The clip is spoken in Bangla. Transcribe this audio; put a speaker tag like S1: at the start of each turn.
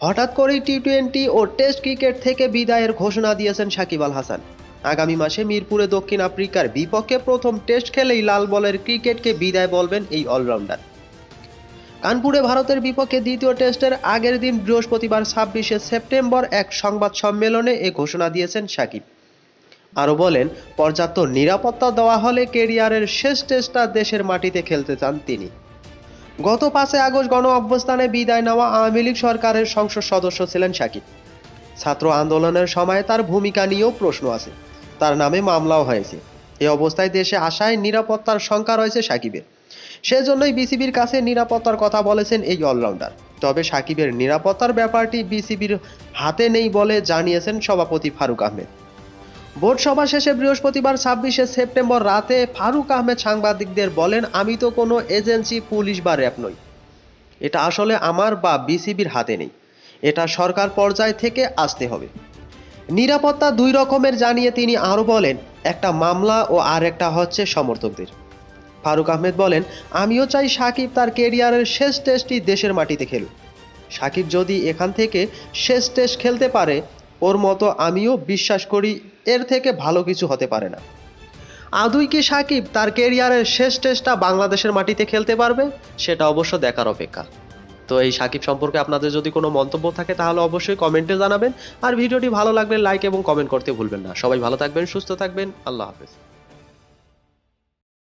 S1: হঠাৎ করেই টি টোয়েন্টি ও টেস্ট ক্রিকেট থেকে বিদায়ের ঘোষণা দিয়েছেন সাকিব আল হাসান। আগামী মাসে মিরপুরে দক্ষিণ আফ্রিকার বিপক্ষে প্রথম টেস্ট খেলেই লাল বলের ক্রিকেটকে বিদায় বলবেন এই অলরাউন্ডার। কানপুরে ভারতের বিপক্ষে দ্বিতীয় টেস্টের আগের দিন বৃহস্পতিবার ছাব্বিশে সেপ্টেম্বর এক সংবাদ সম্মেলনে এ ঘোষণা দিয়েছেন সাকিব। আরও বলেন, পর্যাপ্ত নিরাপত্তা দেওয়া হলে কেরিয়ারের শেষ টেস্টটা দেশের মাটিতে খেলতে চান তিনি। গত পাঁচে আগস্ট গণ অভ্যস্থানে বিদায় নেওয়া আওয়ামী লীগ সরকারের সংসদ সদস্য ছিলেন সাকিব ছাত্র আন্দোলনের সময় তার ভূমিকা নিয়েও প্রশ্ন আছে। তার নামে মামলাও হয়েছে। এ অবস্থায় দেশে আসায় নিরাপত্তার শঙ্কা রয়েছে সাকিবের সেজন্যই বিসিবির কাছে নিরাপত্তার কথা বলেছেন এই অলরাউন্ডার। তবে সাকিবের নিরাপত্তার ব্যাপারটি বিসিবির হাতে নেই বলে জানিয়েছেন সভাপতি ফারুক আহমেদ। বোর্ড সভা শেষে বৃহস্পতিবার ছাব্বিশে সেপ্টেম্বর রাতে ফারুক আহমেদ সাংবাদিকদের বলেন, আমি তো কোনো এজেন্সি, পুলিশ বা র্যাব নই। এটা আসলে আমার বা বিসিবির হাতে নেই। এটা সরকার পর্যায় থেকে আসতে হবে। নিরাপত্তা দুই রকমের জানিয়ে তিনি আরও বলেন, একটা মামলা ও আর একটা হচ্ছে সমর্থকদের। ফারুক আহমেদ বলেন, আমিও চাই সাকিব তার কেরিয়ারের শেষ টেস্টটি দেশের মাটিতে খেলুক। সাকিব যদি এখান থেকে শেষ টেস্ট খেলতে পারে ওর মতো আমিও বিশ্বাস করি এর থেকে ভালো কিছু হতে পারে না। আদুই কি সাকিব তার কেরিয়ারের শেষ টেস্টটা বাংলাদেশের মাটিতে খেলতে পারবে? সেটা অবশ্য দেখার অপেক্ষা। তো এই সাকিব সম্পর্কে আপনাদের যদি কোনো মন্তব্য থাকে তাহলে অবশ্যই কমেন্টে জানাবেন। আর ভিডিওটি ভালো লাগলে লাইক এবং কমেন্ট করতে ভুলবেন না। সবাই ভালো থাকবেন, সুস্থ থাকবেন। আল্লাহ হাফেজ।